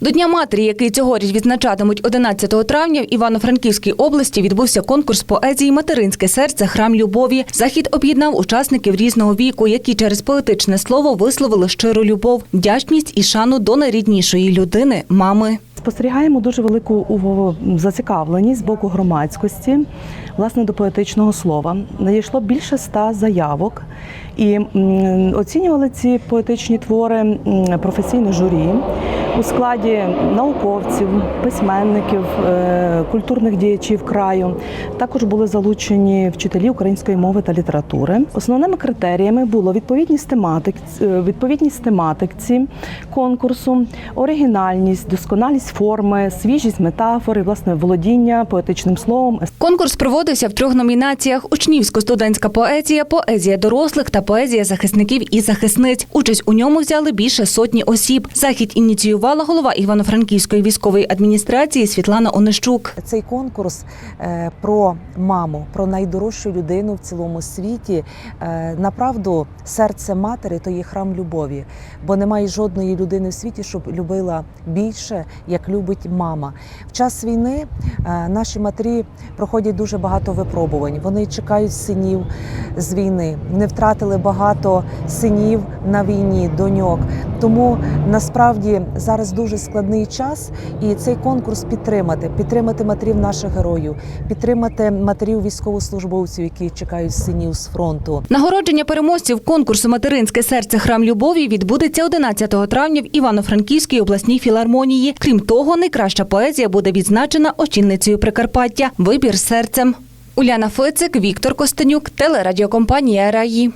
До Дня матері, який цьогоріч відзначатимуть 11 травня, в Івано-Франківській області відбувся конкурс поезії Материнське серце храм любові. Захід об'єднав учасників різного віку, які через поетичне слово висловили щиру любов, вдячність і шану до найріднішої людини мами. Спостерігаємо дуже велику зацікавленість з боку громадськості власне до поетичного слова. Надійшло більше ста заявок, і оцінювали ці поетичні твори професійне журі у складі науковців, письменників, е, культурних діячів краю. Також були залучені вчителі української мови та літератури. Основними критеріями було відповідність тематик, е, відповідність тематиці конкурсу, оригінальність, досконалість форми, свіжість метафори, власне, володіння поетичним словом, Конкурс проводився в трьох номінаціях: учнівсько-студентська поезія, поезія дорослих та поезія захисників і захисниць. Участь у ньому взяли більше сотні осіб. Захід ініціювала голова Івано-Франківської військової адміністрації Світлана Онищук. Цей конкурс е, про маму, про найдорожчу людину в цілому світі. Е, Направду, серце матері то є храм любові, бо немає жодної людини в світі, щоб любила більше, як любить мама. В час війни е, наші матері проходять дуже багато випробувань. Вони чекають синів з війни, не втратили багато синів на війні, доньок. Тому насправді зараз дуже складний час, і цей конкурс підтримати, підтримати матерів наших героїв, підтримати матерів військовослужбовців, які чекають синів з фронту. Нагородження переможців конкурсу Материнське серце храм любові відбудеться 11 травня в Івано-Франківській обласній філармонії. Крім того, найкраща поезія буде відзначена очільницею Прикарпаття. Вибір серцем. Уляна Фицик, Віктор Костенюк, телерадіокомпанія Раї.